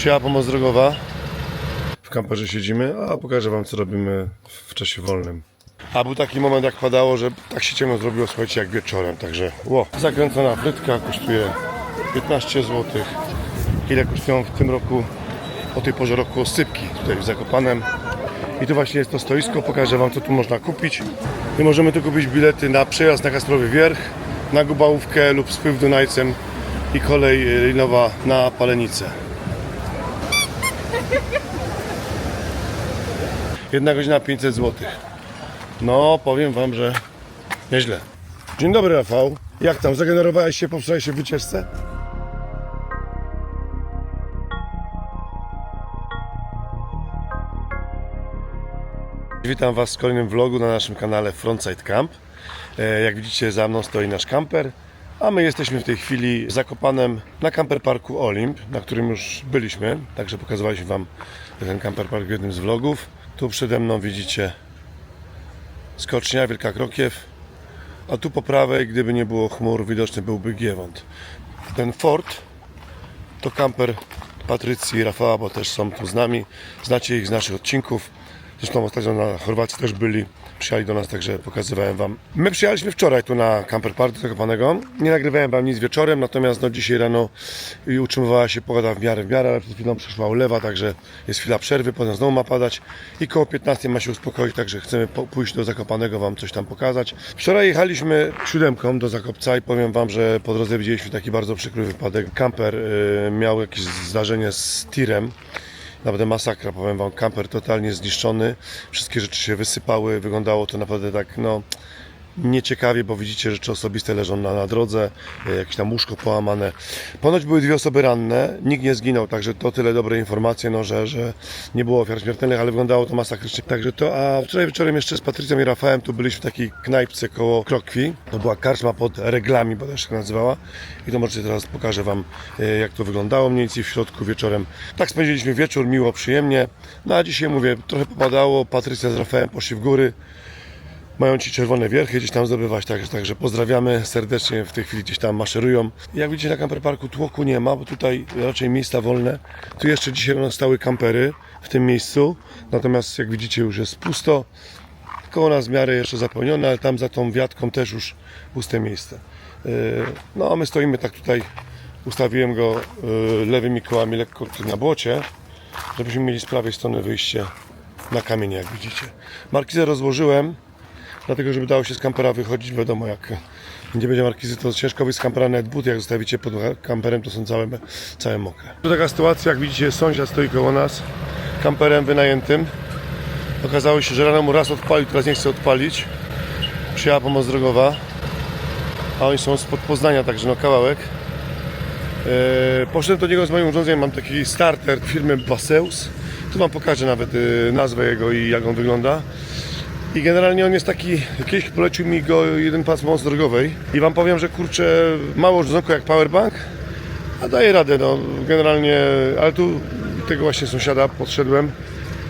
Przyjechała pomoc drogowa. W kamperze siedzimy, a pokażę wam co robimy w czasie wolnym. A był taki moment jak padało, że tak się ciemno zrobiło, słuchajcie, jak wieczorem, także ło. Zakręcona frytka kosztuje 15 zł. Ile kosztują w tym roku, o tej porze roku osypki tutaj w Zakopanem. I tu właśnie jest to stoisko, pokażę wam co tu można kupić. I możemy tu kupić bilety na przejazd na Kasprowy Wierch, na Gubałówkę lub spływ Dunajcem i kolej y, linowa na Palenicę. Jedna godzina 500 zł. No, powiem wam, że nieźle. Dzień dobry, Rafał. Jak tam, zagenerowałeś się po wczorajszej wycieczce? Witam Was w kolejnym vlogu na naszym kanale Frontside Camp. E, Jak widzicie, za mną stoi nasz kamper, a my jesteśmy w tej chwili Zakopanem na camper parku Olimp, na którym już byliśmy. Także pokazywaliśmy Wam ten camper park w jednym z vlogów. Tu przede mną widzicie skocznia Wielka Krokiew, a tu po prawej, gdyby nie było chmur, widoczny byłby Giewont. Ten Ford to kamper Patrycji i Rafała, bo też są tu z nami. Znacie ich z naszych odcinków. Zresztą ostatnio na Chorwacji też byli. Przyjechali do nas, także pokazywałem Wam. My przyjechaliśmy wczoraj tu na Camper Park do Zakopanego. Nie nagrywałem Wam nic wieczorem, natomiast no, dzisiaj rano utrzymywała się pogoda w miarę w miarę, ale przed chwilą przyszła ulewa, także jest chwila przerwy, potem znowu ma padać i koło 15 ma się uspokoić, także chcemy pójść do Zakopanego, Wam coś tam pokazać. Wczoraj jechaliśmy siódemką do Zakopca i powiem Wam, że po drodze widzieliśmy taki bardzo przykry wypadek. Kamper y, miał jakieś zdarzenie z tirem. Naprawdę masakra, powiem wam, kamper totalnie zniszczony. Wszystkie rzeczy się wysypały, wyglądało to naprawdę tak, no nieciekawie, bo widzicie rzeczy osobiste leżą na, na drodze, e, jakieś tam łóżko połamane. Ponoć były dwie osoby ranne, nikt nie zginął, także to tyle dobre informacje, no, że, że nie było ofiar śmiertelnych, ale wyglądało to masakrycznie. Także to, a wczoraj wieczorem jeszcze z Patrycją i Rafałem tu byliśmy w takiej knajpce koło Krokwi. To była karczma pod reglami, bo też się nazywała. I to możecie teraz pokażę wam, e, jak to wyglądało mniej więcej w środku wieczorem. Tak spędziliśmy wieczór, miło, przyjemnie. No a dzisiaj mówię, trochę popadało, Patrycja z Rafałem poszli w góry mają ci czerwone wierchy gdzieś tam zdobywać, także, także pozdrawiamy serdecznie, w tej chwili gdzieś tam maszerują. Jak widzicie na camperparku tłoku nie ma, bo tutaj raczej miejsca wolne. Tu jeszcze dzisiaj rano stały kampery w tym miejscu, natomiast jak widzicie już jest pusto. Koło nas w miarę jeszcze zapełnione, ale tam za tą wiatką też już puste miejsce. Yy, No a my stoimy tak tutaj, ustawiłem go yy, lewymi kołami lekko na błocie, żebyśmy mieli z prawej strony wyjście na kamienie, jak widzicie. Markizę rozłożyłem, dlatego żeby dało się z kampera wychodzić, wiadomo jak nie będzie markizy, to ciężko wyjść z kampera nawet buty, jak zostawicie pod kamperem, to są całe, całe mokre. Tu taka sytuacja, jak widzicie, sąsiad stoi koło nas, kamperem wynajętym. Okazało się, że rano mu raz odpalił, teraz nie chce odpalić. Przyjechała pomoc drogowa, a oni są spod Poznania, także no kawałek. Eee, poszedłem do niego z moim urządzeniem, mam taki starter firmy Baseus. Tu Wam pokażę nawet e, nazwę jego i jak on wygląda. I generalnie on jest taki, kiedyś polecił mi go jeden pas mocy drogowej. I Wam powiem, że kurczę, mało urządzonko jak powerbank, a daje radę, no. Generalnie, ale tu tego właśnie sąsiada podszedłem,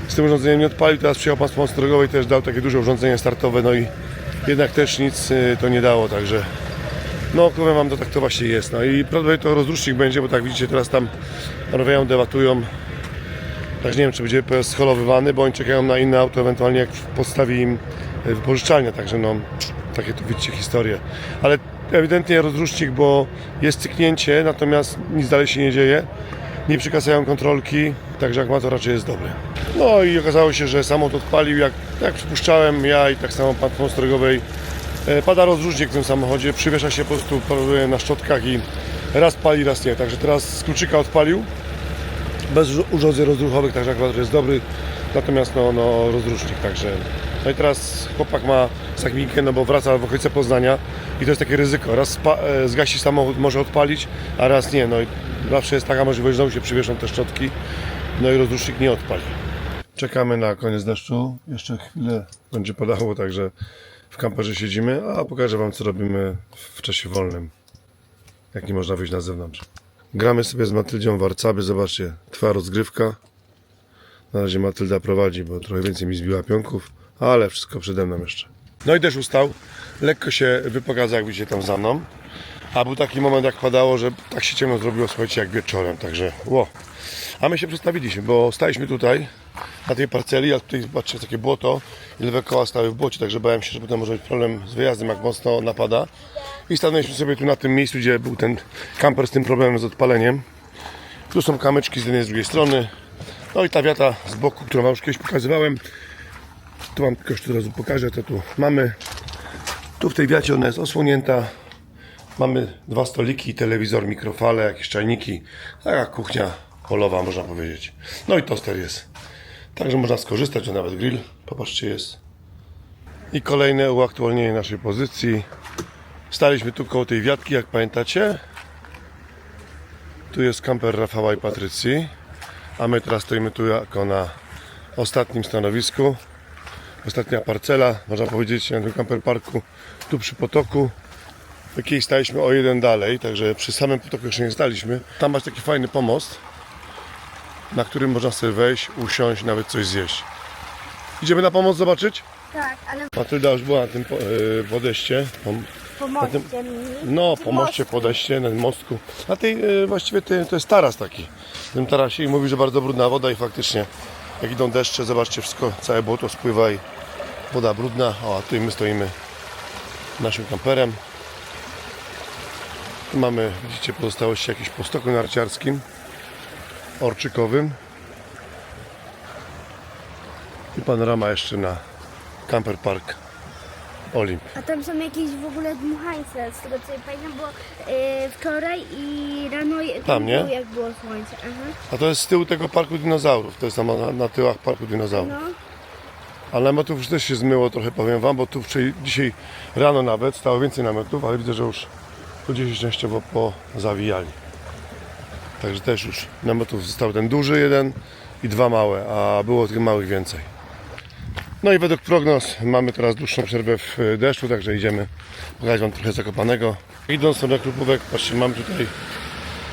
z tym urządzeniem nie odpalił, teraz przyjechał pan z pomocy drogowej, też dał takie duże urządzenie startowe, no i jednak też nic y, to nie dało, także no powiem wam, to tak to właśnie jest, no. I prawdopodobnie to rozrusznik będzie, bo tak widzicie, teraz tam rozmawiają, debatują, Także nie wiem, czy będzie scholowywany, bo oni czekają na inne auto, ewentualnie jak postawi im e, wypożyczalnia, także no, takie tu widzicie historie. Ale ewidentnie rozrusznik, bo jest cyknięcie, natomiast nic dalej się nie dzieje. Nie przykasają kontrolki, także akumulator raczej jest dobry. No i okazało się, że samochód odpalił, jak, jak przypuszczałem ja i tak samo pan pomocy drogowej. E, Pada rozrusznik w tym samochodzie, przywiesza się po prostu na szczotkach i raz pali, raz nie. Także teraz z kluczyka odpalił bez urządzeń rozruchowych, także akumulator jest dobry, natomiast no, no rozrusznik, także no i teraz chłopak ma zakminkę, no bo wraca w okolice Poznania i to jest takie ryzyko, raz e, zgasi samochód, może odpalić, a raz nie, no i zawsze jest taka możliwość, że znowu się przywieszą te szczotki, no i rozrusznik nie odpali. Czekamy na koniec deszczu, jeszcze chwilę będzie padało, także w kamperze siedzimy, a pokażę Wam co robimy w czasie wolnym, jak nie można wyjść na zewnątrz. Gramy sobie z Matyldzią Warcaby, zobaczcie, trwa rozgrywka. Na razie Matylda prowadzi, bo trochę więcej mi zbiła pionków, ale wszystko przede mną jeszcze. No i też ustał. Lekko się wypogadza, jak widzicie tam za mną. A był taki moment, jak padało, że tak się ciemno zrobiło, słuchajcie, jak wieczorem, także ło. A my się przestawiliśmy, bo staliśmy tutaj, na tej parceli, a tutaj zobaczcie, takie błoto i lewe koła stały w błocie, także bałem się, że potem może być problem z wyjazdem, jak mocno napada. I stanęliśmy sobie tu na tym miejscu, gdzie był ten kamper z tym problemem z odpaleniem. Tu są kamyczki z jednej z drugiej strony. No i ta wiata z boku, którą wam już kiedyś pokazywałem. Tu wam tylko jeszcze razu pokażę, to tu mamy. Tu w tej wiacie ona jest osłonięta. Mamy dwa stoliki, telewizor, mikrofale, jakieś czajniki. Taka kuchnia polowa, można powiedzieć. No i toster jest. Także można skorzystać, a nawet grill. Popatrzcie, jest. I kolejne uaktualnienie naszej pozycji. Staliśmy tu koło tej wiatki, jak pamiętacie. Tu jest kamper Rafała i Patrycji. A my teraz stoimy tu jako na ostatnim stanowisku. Ostatnia parcela, można powiedzieć, na tym kamper parku, tu przy potoku. Kiedyś staliśmy o jeden dalej, także przy samym potoku jeszcze nie staliśmy. Tam masz taki fajny pomost, na którym można sobie wejść, usiąść, nawet coś zjeść. Idziemy na pomost zobaczyć? Tak, ale Matylda już była na tym po- e. Pom- pomóżcie mi. no, po moście podejście, na tym mostku. Na tej e, właściwie to jest taras taki. W tym tarasie i mówi, że bardzo brudna woda i faktycznie jak idą deszcze, zobaczcie, wszystko, całe błoto spływa i woda brudna. O, a tutaj my stoimy naszym kamperem. Tu mamy, widzicie, pozostałości jakieś po stoku narciarskim, orczykowym. I panorama jeszcze na Camper Park Olimp. A tam są jakieś w ogóle dmuchańce, z tego co pamiętam, bo e, wczoraj i rano Tam, nie? jak było słońce. Aha. A to jest z tyłu tego parku dinozaurów. To jest tam na, na tyłach parku dinozaurów. No, Ale namiotów już też się zmyło trochę, powiem Wam, bo tu wczoraj, dzisiaj rano nawet stało więcej namiotów, ale widzę, że już ludzie się częściowo pozawijali. Także też już namiotów został ten duży jeden i dwa małe, a było tych małych więcej. No i według prognoz mamy teraz dłuższą przerwę w e, deszczu, także idziemy pokazać Wam trochę Zakopanego. Idąc sobie na Krupówek, patrzcie, mamy tutaj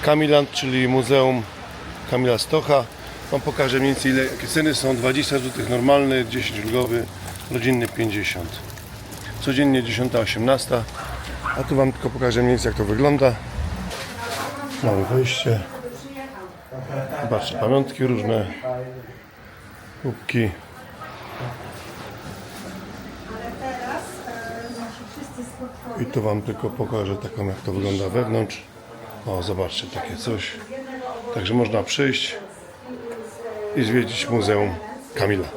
Kamiland, czyli Muzeum Kamila Stocha. Wam pokażę mniej więcej ile jakie ceny są. 20 zł normalny, 10 ulgowy, rodzinny 50. Codziennie 10-18. A tu Wam tylko pokażę mniej więcej jak to wygląda. Mamy wejście. Zobaczcie, pamiątki różne. Kubki. I tu Wam tylko pokażę taką jak to wygląda wewnątrz. O, zobaczcie, takie coś. Także można przyjść i zwiedzić Muzeum Kamila.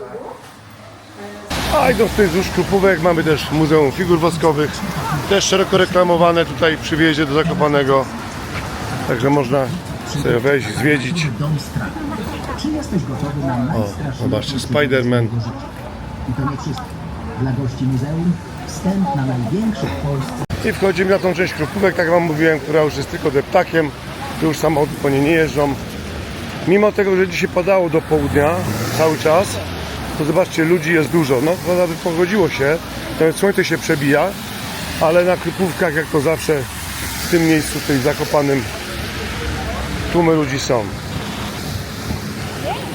A idąc tutaj wzdłuż Krupówek mamy też Muzeum Figur Woskowych. Też szeroko reklamowane tutaj przy wjeździe do Zakopanego. Także można sobie wejść, zwiedzić. Czy jesteś gotowy na zobaczcie, Spider-Man. I to nie wszystko. Dla gości muzeum wstęp na największy w Polsce I wchodzimy na tą część Krupówek, tak jak Wam mówiłem, która już jest tylko deptakiem. Tu już samochody po niej nie jeżdżą. Mimo tego, że dzisiaj padało do południa cały czas, to zobaczcie, ludzi jest dużo. No, nawet pogodziło się, nawet słońce się przebija, ale na Krupówkach, jak to zawsze w tym miejscu, tutaj zakopanym, tłumy ludzi są.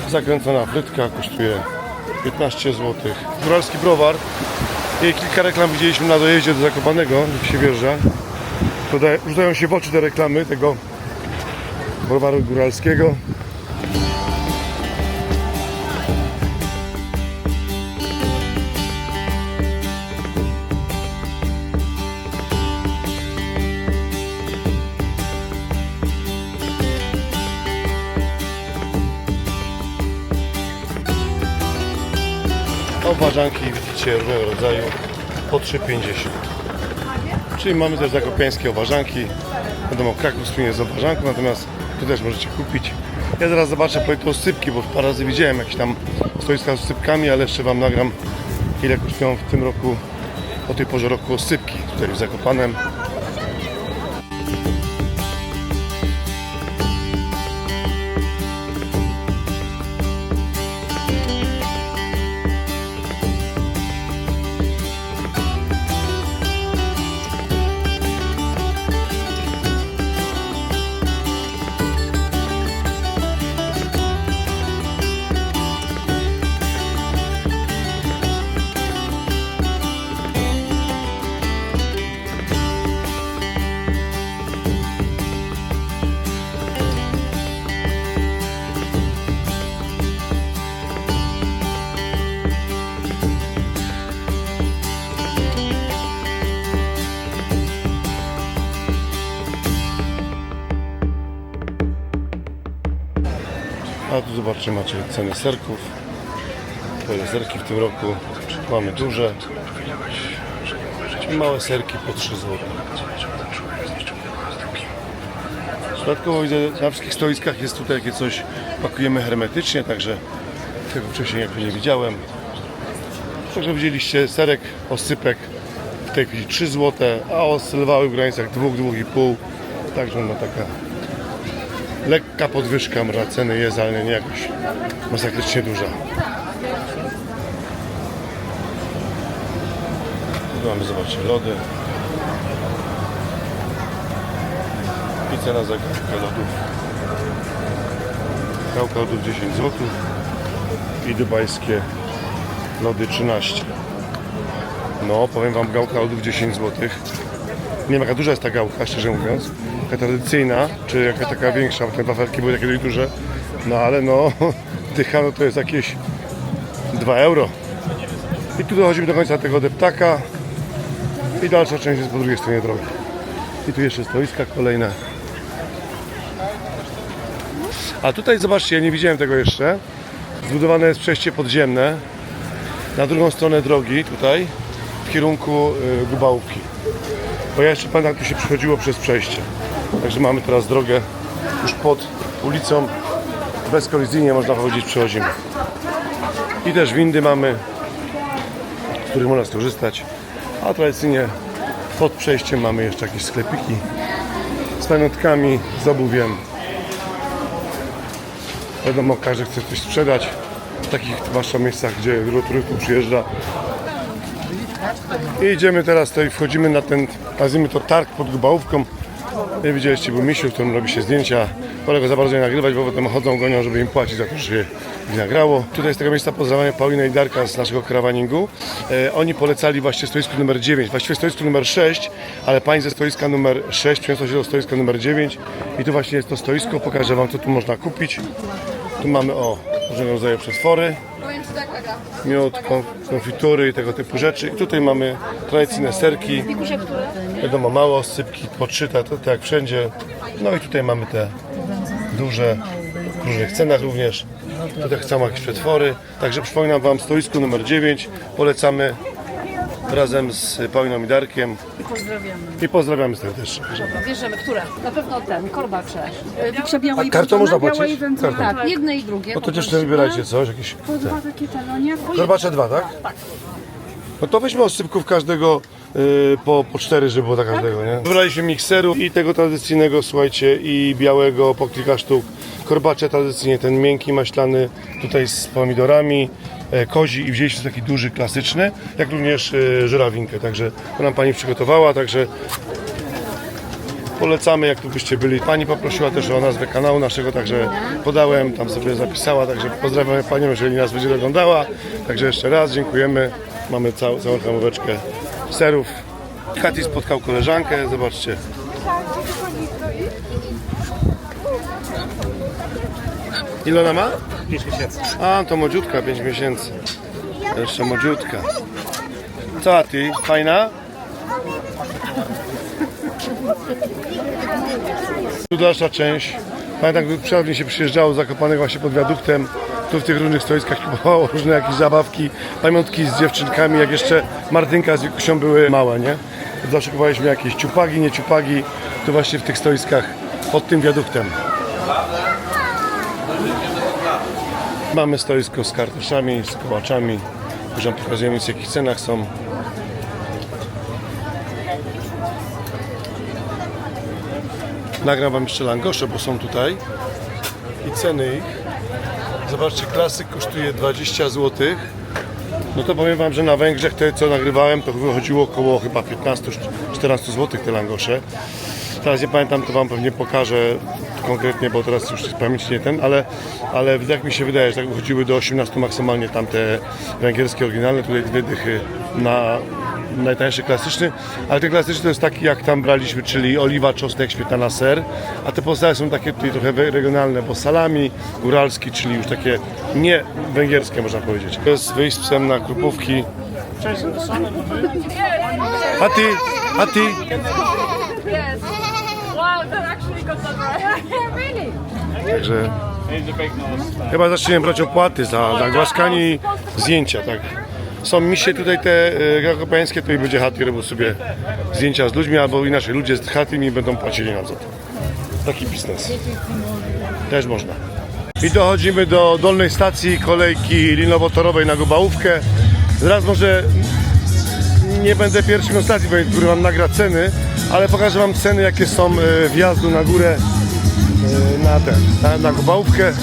Zakręcona frytka kosztuje 15 zł. Góralski browar. I kilka reklam widzieliśmy na dojeździe do Zakopanego, jak się wjeżdża. Rzucają się w oczy te reklamy tego browaru góralskiego. Obwarzanki widzicie różnego rodzaju po 3,50. Czyli mamy też zakopiańskie obwarzanki. Wiadomo, Kraków słynie z obwarzanką, natomiast tu też możecie kupić. Ja zaraz zobaczę po to sypki, bo parę razy widziałem jakieś tam stoiska z sypkami, ale jeszcze Wam nagram ile kosztują w tym roku, o tej porze roku osypki tutaj w Zakopanem. Zobaczcie, macie ceny serków. Te serki w tym roku mamy duże. Małe serki po 3 zł. Dodatkowo widzę, na wszystkich stoiskach jest tutaj takie coś, pakujemy hermetycznie, także tego wcześniej jakby nie widziałem. Także widzieliście serek, osypek w tej chwili 3 zł, a oscylowały w granicach 2-2,5. Także no taka lekka podwyżka może ceny jest, ale nie jakoś masakrycznie duża. Tu mamy, lody. I cena za gałkę lodów. Gałka lodów 10 zł i dubajskie lody 13. No, powiem Wam, gałka lodów 10 zł. Nie wiem jaka duża jest ta gałka, szczerze mówiąc. Taka tradycyjna, czy jaka taka większa, bo te wafelki były takie dość duże. No ale no, dycha no to jest jakieś 2 euro. I tu dochodzimy do końca tego deptaka. I dalsza część jest po drugiej stronie drogi. I tu jeszcze stoiska kolejne. A tutaj zobaczcie, ja nie widziałem tego jeszcze. Zbudowane jest przejście podziemne na drugą stronę drogi tutaj w kierunku y, Gubałówki. Bo ja jeszcze pamiętam, jak tu się przychodziło przez przejście. Także mamy teraz drogę już pod ulicą. Bezkolizyjnie można powiedzieć, przechodzimy. I też windy mamy, z których można skorzystać. A tradycyjnie pod przejściem mamy jeszcze jakieś sklepiki z pamiątkami, z obuwiem. Wiadomo, każdy chce coś sprzedać w takich zwłaszcza miejscach, gdzie wielu turystów przyjeżdża. I idziemy teraz tutaj, wchodzimy na ten, nazwijmy to targ pod Gubałówką. Jak widzieliście, był misiu, którym robi się zdjęcia. Wolę go za bardzo nie nagrywać, bo potem chodzą, gonią, żeby im płacić za to, że się ich nagrało. Tutaj z tego miejsca pozdrawiam Paulinę i Darka z naszego karawaningu. E, oni polecali właśnie stoisko numer 9, właściwie stoisko numer 6, ale pani ze stoiska numer 6 przeniosła się do stoiska numer 9 i tu właśnie jest to stoisko. Pokażę Wam, co tu można kupić. Tu mamy, o, różnego rodzaju przeswory miód, kon- konfitury i tego typu rzeczy. I tutaj mamy tradycyjne serki. Wiadomo, małe osypki, podszyte, to, to jak wszędzie. No i tutaj mamy te duże, w różnych cenach również. Tutaj tak samo jakieś przetwory. Także przypominam Wam stoisko numer 9. Polecamy razem z Pauliną i Darkiem. Pozdrawiamy. I pozdrawiamy serdecznie. Bierzemy, które? Na pewno ten, korbacze. Wiksia biała i kartą można płacić? i. Kartą. Tak, jedne i drugie. No to poproszę. dziewczyny wybierajcie coś, jakieś. Po dwa takie talonie. po Korbacze dwa, tak? No to weźmy osypków każdego po, po cztery, żeby było dla każdego, nie? Wybraliśmy mikseru i tego tradycyjnego, słuchajcie, i białego po kilka sztuk. Korbacze tradycyjnie, ten miękki, maślany, tutaj z pomidorami, e, kozi i wzięliśmy taki duży, klasyczny, jak również e, żurawinkę, także to nam Pani przygotowała, także polecamy, jak tu byście byli. Pani poprosiła też o nazwę kanału naszego, także podałem, tam sobie zapisała, także pozdrawiamy Panią, jeżeli nas będzie oglądała. Także jeszcze raz dziękujemy. Mamy całą, całą hamóweczkę serów. Kati spotkał koleżankę, zobaczcie. Ile ona ma? 5 miesięcy. A, to młodziutka, 5 miesięcy. Jeszcze młodziutka. Co ty? Fajna? Tu dalsza część. Pamiętam, gdy przed się przyjeżdżało z Zakopanego właśnie pod wiaduktem. Tu w tych różnych stoiskach kupowało różne jakieś zabawki, pamiątki z dziewczynkami, jak jeszcze Martynka z Wikusią były małe, nie? Zawsze kupowaliśmy jakieś ciupagi, nie ciupagi. Tu właśnie w tych stoiskach pod tym wiaduktem. Mamy stoisko z kartuszami, z kołaczami. Już Wam w jakich cenach są. Nagram Wam jeszcze langosze, bo są tutaj. I ceny ich. Zobaczcie, klasyk kosztuje 20 zł. No to powiem Wam, że na Węgrzech te co nagrywałem to wychodziło około chyba 15-14 zł te langosze. Teraz nie pamiętam, to Wam pewnie pokażę konkretnie, bo teraz już pamięci ten, ale, ale jak mi się wydaje, że tak wychodziły do 18 maksymalnie tamte węgierskie oryginalne, tutaj dwie dychy na najtańszy klasyczny, ale ten klasyczny to jest taki jak tam braliśmy, czyli oliwa, czosnek, śmietana, ser, a te pozostałe są takie tutaj trochę regionalne, bo salami, góralski, czyli już takie nie węgierskie można powiedzieć. To jest wyjść psem na krupówki. A ty, a ty? Także Chyba zaczniemy brać opłaty za, za głaskanie i zdjęcia, tak. Są misie tutaj te e, gakopańskie, to i będzie chaty robił sobie zdjęcia z ludźmi, albo inaczej ludzie z chaty mi będą płacili nam za to. Taki biznes. Też można. I dochodzimy do dolnej stacji kolejki linowotorowej na Gubałówkę. Zaraz może nie będę pierwszy na stacji, który wam nagra ceny, ale pokażę wam ceny, jakie są e, wjazdu na górę e, na ten, na, na Gubałówkę.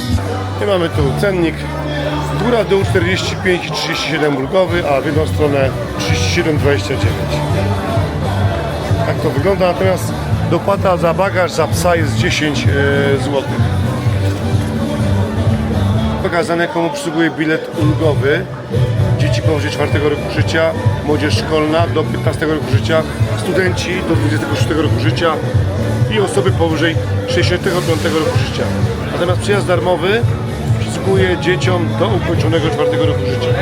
I mamy tu cennik. Góra dół 45 i 37 ulgowy, a w jedną stronę 37,29. Tak to wygląda, natomiast dopłata za bagaż za psa jest 10 zł. Pokazane komu przysługuje bilet ulgowy. Dzieci powyżej 4 roku życia, młodzież szkolna do 15 roku życia, studenci do 26 roku życia i osoby powyżej 65 roku życia. Natomiast przyjazd darmowy przysługuje dzieciom do ukończonego 4 roku życia.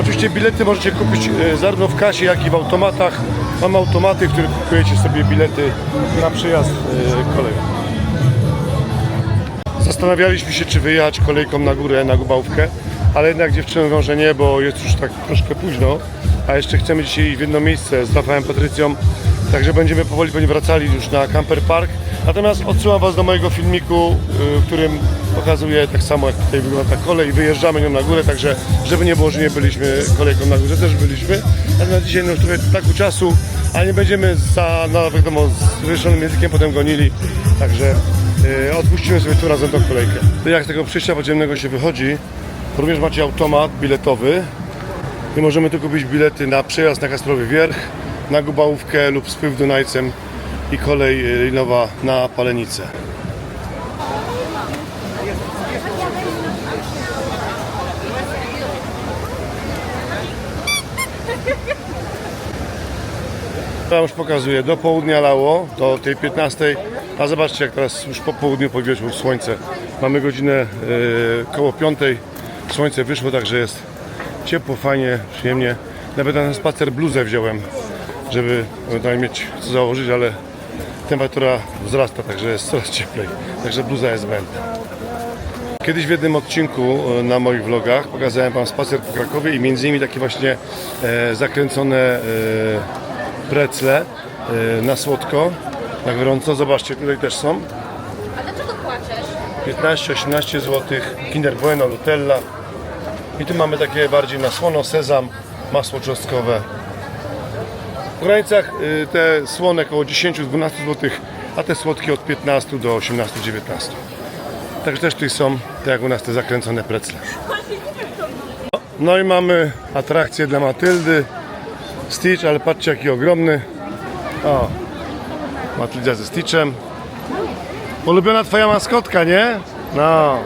Oczywiście bilety możecie kupić e, zarówno w kasie, jak i w automatach. Mamy automaty, w których kupujecie sobie bilety na przyjazd e, koleją. Zastanawialiśmy się, czy wyjechać kolejką na górę, na Gubałówkę, ale jednak dziewczyny mówią, że nie, bo jest już tak troszkę późno, a jeszcze chcemy dzisiaj w jedno miejsce z Rafałem Patrycją, także będziemy powoli pewnie wracali już na Camper Park. Natomiast odsyłam Was do mojego filmiku, y, w którym pokazuję tak samo jak tutaj wygląda kolej, wyjeżdżamy nią na górę, także żeby nie było, że nie byliśmy kolejką na górze, też byliśmy. Natomiast dzisiaj no już trochę braku czasu, ale nie będziemy za, no wiadomo, z wyższonym językiem potem gonili, także Yy, odpuścimy sobie tu razem tą kolejkę. Jak z tego przejścia podziemnego się wychodzi, również macie automat biletowy i możemy tu kupić bilety na przejazd na Kasprowy Wierch, na Gubałówkę lub spływ Dunajcem i kolej yy, linowa na Palenicę. Ja już pokazuję, do południa lało, do tej 15, a zobaczcie jak teraz już po południu powieszło słońce. Mamy godzinę e, koło 5, słońce wyszło, także jest ciepło, fajnie, przyjemnie. Nawet na ten spacer bluzę wziąłem, żeby ewentualnie mieć co założyć, ale temperatura wzrasta, także jest coraz cieplej. Także bluza jest zbędna. Kiedyś w jednym odcinku e, na moich vlogach pokazałem Wam spacer po Krakowie i między innymi takie właśnie e, zakręcone e, precle e, na słodko, na gorąco. Zobaczcie, tutaj też są. A dlaczego płaczesz? 15-18 zł, Kinder Bueno, Nutella. I tu mamy takie bardziej na słono, sezam, masło czosnkowe. W granicach y, te słone około 10-12 zł, a te słodkie od 15 do 18-19. Także też tutaj są, tak jak u nas, te zakręcone precle. No i mamy atrakcję dla Matyldy. Stitch, ale patrzcie jaki ogromny. O, Matylda ze Stitchem. Ulubiona twoja maskotka, nie? No.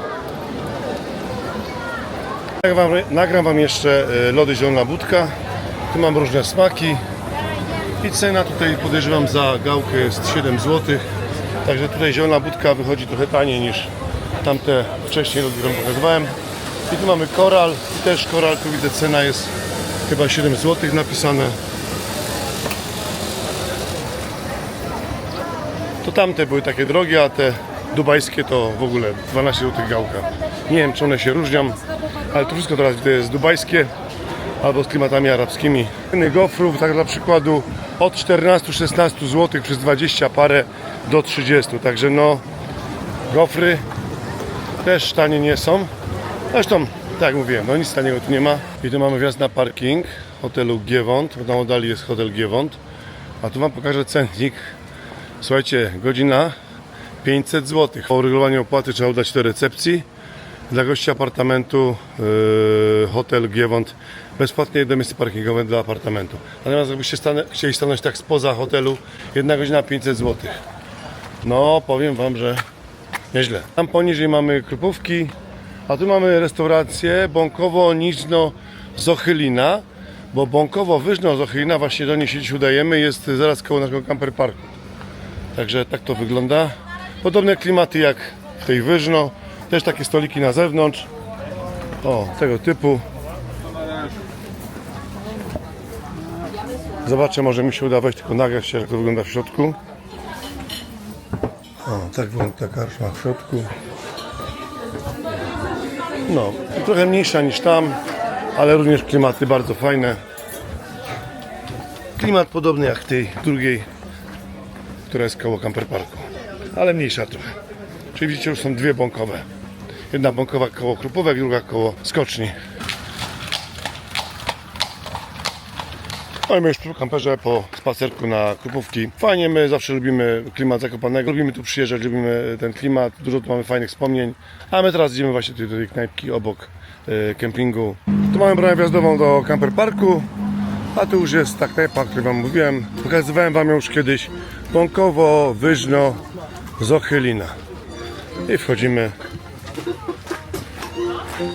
Nagram wam, nagram wam jeszcze e, lody zielona budka. Tu mam różne smaki. I cena tutaj podejrzewam za gałkę jest 7 zł. Także tutaj zielona budka wychodzi trochę taniej niż tamte wcześniej które pokazywałem. I tu mamy koral. I też koral, tu widzę cena jest chyba 7 zł napisane. To tamte były takie drogie, a te dubajskie to w ogóle 12 zł gałka. Nie wiem, czy one się różnią, ale to wszystko teraz widzę jest dubajskie albo z klimatami arabskimi. Ceny gofrów, tak dla przykładu, od 14-16 zł przez 20 parę do 30. Także no, gofry też tanie nie są. Zresztą, tak jak mówiłem, no nic taniego tu nie ma. I tu mamy wjazd na parking hotelu Giewont, bo tam oddali jest hotel Giewont. A tu Wam pokażę cennik. Słuchajcie, godzina 500 zł. Po uregulowaniu opłaty trzeba udać do recepcji. Dla gości apartamentu yy, hotel Giewont bezpłatnie jedno miejsce parkingowe dla apartamentu. Natomiast jakbyście stane, chcieli stanąć tak spoza hotelu, jedna godzina 500 zł. No, powiem Wam, że nieźle. Tam poniżej mamy krupówki, a tu mamy restaurację Bąkowo-Niżno Zochylina, bo Bąkowo-Wyżno Zochylina, właśnie do niej się dziś udajemy, jest zaraz koło naszego camper parku. Także tak to wygląda. Podobne klimaty jak w tej Wyżno. Też takie stoliki na zewnątrz. O, tego typu. Zobaczę, może mi się uda wejść tylko nagrać się, jak to wygląda w środku. O, tak wygląda karczma w środku. No, trochę mniejsza niż tam, ale również klimaty bardzo fajne. Klimat podobny jak tej drugiej, która jest koło Camper Parku, ale mniejsza trochę. Czyli widzicie, już są dwie bąkowe. Jedna bąkowa koło Krupówek, druga koło Skoczni. No my już przy kamperze po spacerku na Krupówki. Fajnie, my zawsze lubimy klimat Zakopanego, lubimy tu przyjeżdżać, lubimy ten klimat, dużo tu mamy fajnych wspomnień. A my teraz idziemy właśnie do tej knajpki obok e, kempingu. Tu mamy bramę wjazdową do Camper Parku, a tu już jest ta knajpa, o której Wam mówiłem. Pokazywałem Wam ją już kiedyś. Bąkowo, Wyżno, Zochylina. I wchodzimy.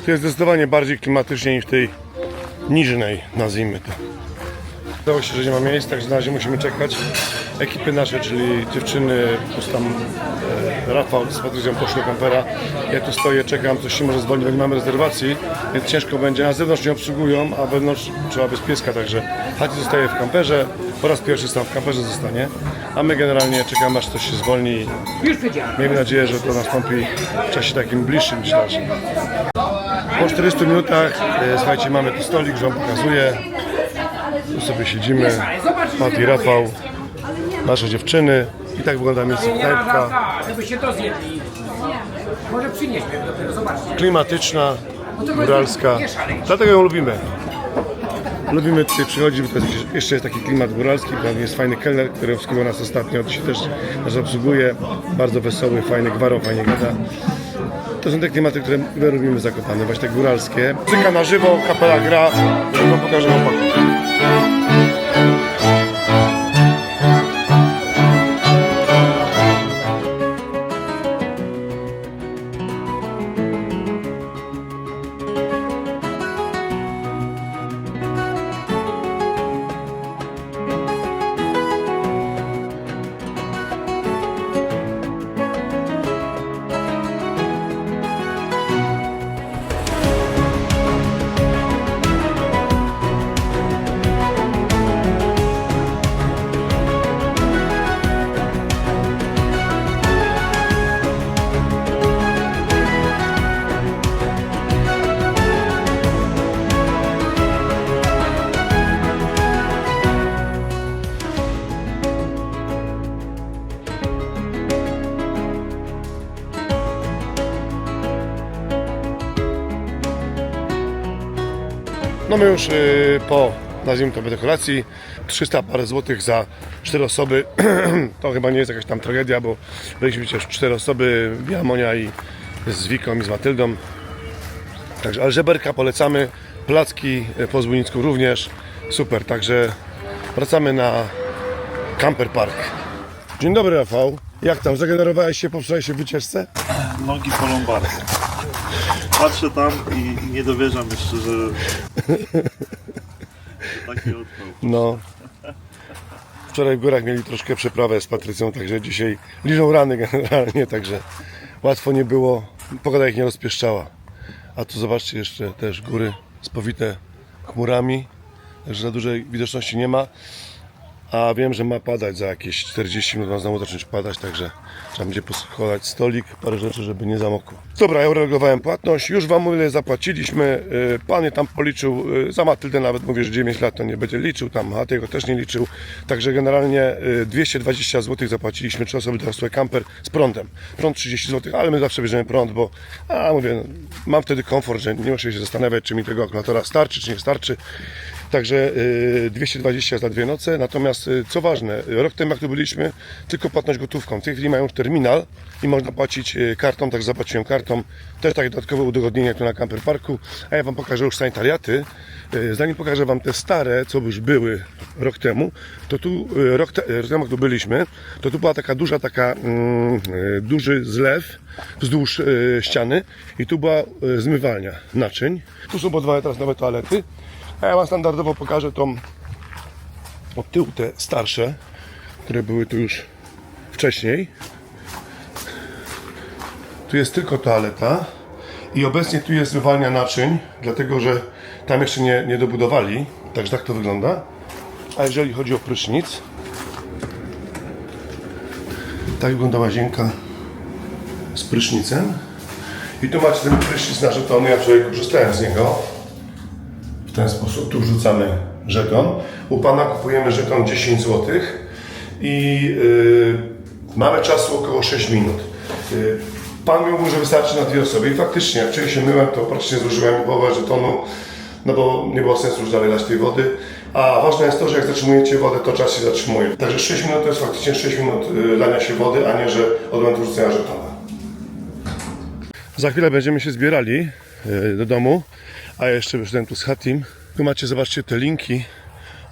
Tu jest zdecydowanie bardziej klimatycznie niż w tej niżnej, nazwijmy to. Udało się, że nie ma miejsc, także na razie musimy czekać. Ekipy nasze, czyli dziewczyny, plus tam e, Rafał z Patrycją poszły do kampera. Ja tu stoję, czekam, coś się może zwolnić, bo nie mamy rezerwacji, więc ciężko będzie. Na zewnątrz nie obsługują, a wewnątrz trzeba bez pieska, także Hati zostaje w kamperze. Po raz pierwszy sam w kamperze zostanie, a my generalnie czekamy, aż coś się zwolni. Miejmy nadzieję, że to nastąpi w czasie takim bliższym niż dalszym. Po 40 minutach, e, słuchajcie, mamy tu stolik, że Wam pokazuję. Tu sobie siedzimy, Pat i Rafał, nasze dziewczyny i tak wygląda miejsce knajpka. żebyście to zjedli. Może przynieśmy dopiero, zobaczcie. Klimatyczna, góralska, dlatego ją lubimy. Lubimy tutaj przychodzić, bo to jest jeszcze- jest taki klimat góralski, tam jest fajny kelner, który obsługiwał nas ostatnio, to się też nas obsługuje, bardzo wesoły, fajny, gwaro fajnie gada. To są te klimaty, które my lubimy zakopane, właśnie te góralskie. Muzyka na żywo, kapela gra, wam pokażę chłopaków. No my już y, po, nazwijmy to, dekolacji, 300 parę złotych za 4 osoby. to chyba nie jest jakaś tam tragedia, bo byliśmy przecież 4 osoby, ja, Monia i z Wiką i z Matyldą. Także Alżeberka polecamy, placki y, po Zbójnicku również, super, także wracamy na Camper Park. Dzień dobry Rafał, jak tam, zagenerowałeś się po wczorajszej wycieczce? nogi po lombardzie. Patrzę tam i nie dowierzam jeszcze, że taki odpał. No. Wczoraj w górach mieli troszkę przeprawę z Patrycją, także dzisiaj liżą rany generalnie, także łatwo nie było. Pogoda ich nie rozpieszczała. A tu zobaczcie jeszcze też góry spowite chmurami, także za dużej widoczności nie ma. A wiem, że ma padać za jakieś 40 minut, ma znowu zacząć padać, także trzeba będzie poskładać stolik, parę rzeczy, żeby nie zamokło. Dobra, ja uregulowałem płatność, już Wam mówię, zapłaciliśmy. Y, Pan je tam policzył, y, za Matyldę nawet mówię, że 9 lat to nie będzie liczył, tam a tego też nie liczył. Także generalnie y, 220 zł zapłaciliśmy, trzy osoby dorosłe kamper z prądem. Prąd 30 zł, ale my zawsze bierzemy prąd, bo a mówię, mam wtedy komfort, że nie muszę się zastanawiać, czy mi tego akumulatora starczy, czy nie starczy. Także y, 220 za dwie noce. Natomiast y, co ważne, rok temu jak tu byliśmy, tylko płatność gotówką. W tej chwili mają już terminal i można płacić y, kartą, także zapłaciłem kartą. Też takie dodatkowe udogodnienie tu na Camper Parku. A ja Wam pokażę już sanitariaty. Y, Zanim pokażę Wam te stare, co już były rok temu, to tu y, rok, te, rok temu jak tu byliśmy, to tu była taka duża, taka mm, y, duży zlew wzdłuż y, ściany i tu była y, zmywalnia naczyń. Tu są budowane teraz nowe toalety. A ja Wam standardowo pokażę tą od tyłu te starsze, które były tu już wcześniej. Tu jest tylko toaleta i obecnie tu jest wywalnia naczyń, dlatego że tam jeszcze nie, nie dobudowali, także tak to wygląda. A jeżeli chodzi o prysznic, tak wygląda łazienka z prysznicem. I tu macie ten prysznic na ja wczoraj korzystałem z niego. W ten sposób, tu wrzucamy żeton. U Pana kupujemy żeton 10 zł i yy, mamy czasu około 6 minut. Yy, Pan mówił, że wystarczy na dwie osoby i faktycznie, jak wczoraj się myłem, to praktycznie zużyłem połowę żetonu, no bo nie było sensu już dalej lać tej wody. A ważne jest to, że jak zatrzymujecie wodę, to czas się zatrzymuje. Także 6 minut to jest faktycznie 6 minut yy, lania się wody, a nie, że od momentu wrzucenia żetona. Za chwilę będziemy się zbierali e, do domu, a ja jeszcze wyszedłem tu z Hatim. Tu macie, zobaczcie, te linki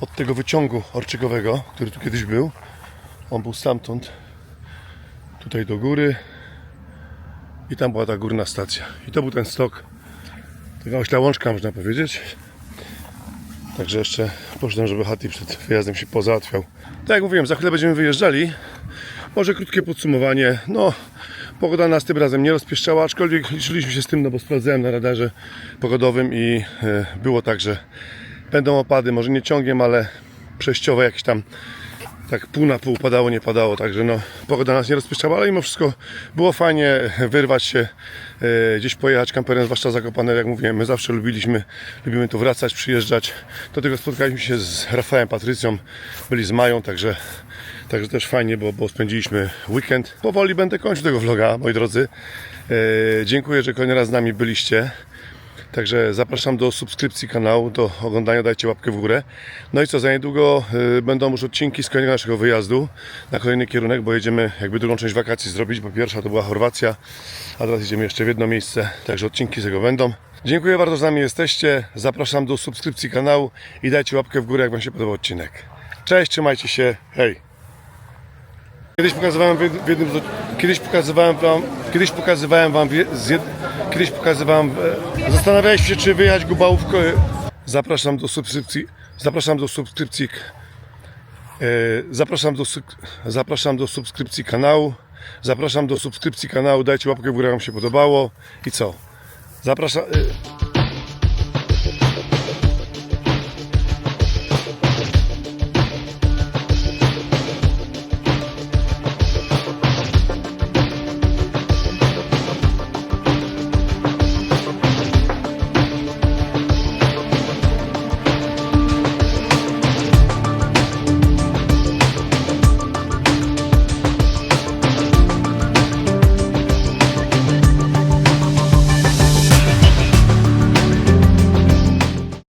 od tego wyciągu orczykowego, który tu kiedyś był. On był stamtąd, tutaj do góry i tam była ta górna stacja. I to był ten stok, taka ośla łączka można powiedzieć. Także jeszcze poszedłem, żeby Hati przed wyjazdem się pozałatwiał. Tak jak mówiłem, za chwilę będziemy wyjeżdżali. Może krótkie podsumowanie. No, pogoda nas tym razem nie rozpieszczała, aczkolwiek liczyliśmy się z tym, no bo sprawdzałem na radarze pogodowym i e, było tak, że będą opady, może nie ciągiem, ale przejściowe jakieś tam tak pół na pół padało, nie padało, także no pogoda nas nie rozpieszczała, ale mimo wszystko było fajnie wyrwać się, e, gdzieś pojechać kamperem, zwłaszcza Zakopane, jak mówiłem, my zawsze lubiliśmy, lubimy tu wracać, przyjeżdżać. Do tego spotkaliśmy się z Rafałem, Patrycją, byli z Mają, także Także też fajnie, bo, bo spędziliśmy weekend. Powoli będę kończył tego vloga, moi drodzy. E, dziękuję, że kolejny raz z nami byliście. Także zapraszam do subskrypcji kanału, do oglądania, dajcie łapkę w górę. No i co, za niedługo y, będą już odcinki z kolejnego naszego wyjazdu na kolejny kierunek, bo jedziemy jakby drugą część wakacji zrobić, bo pierwsza to była Chorwacja, a teraz jedziemy jeszcze w jedno miejsce, także odcinki z tego będą. Dziękuję bardzo, że z nami jesteście. Zapraszam do subskrypcji kanału i dajcie łapkę w górę, jak Wam się podobał odcinek. Cześć, trzymajcie się, hej! Kiedyś pokazywałem w jed- w jednym z, kiedyś pokazywałem wam, kiedyś pokazywałem wam, jed, kiedyś pokazywałem, zastanawialiście się czy wyjechać Gubałówko. Zapraszam do subskrypcji, zapraszam do subskrypcji, e, zapraszam do, zapraszam do subskrypcji kanału, zapraszam do subskrypcji kanału, dajcie łapkę w górę, wam się podobało i co? Zapraszam, e,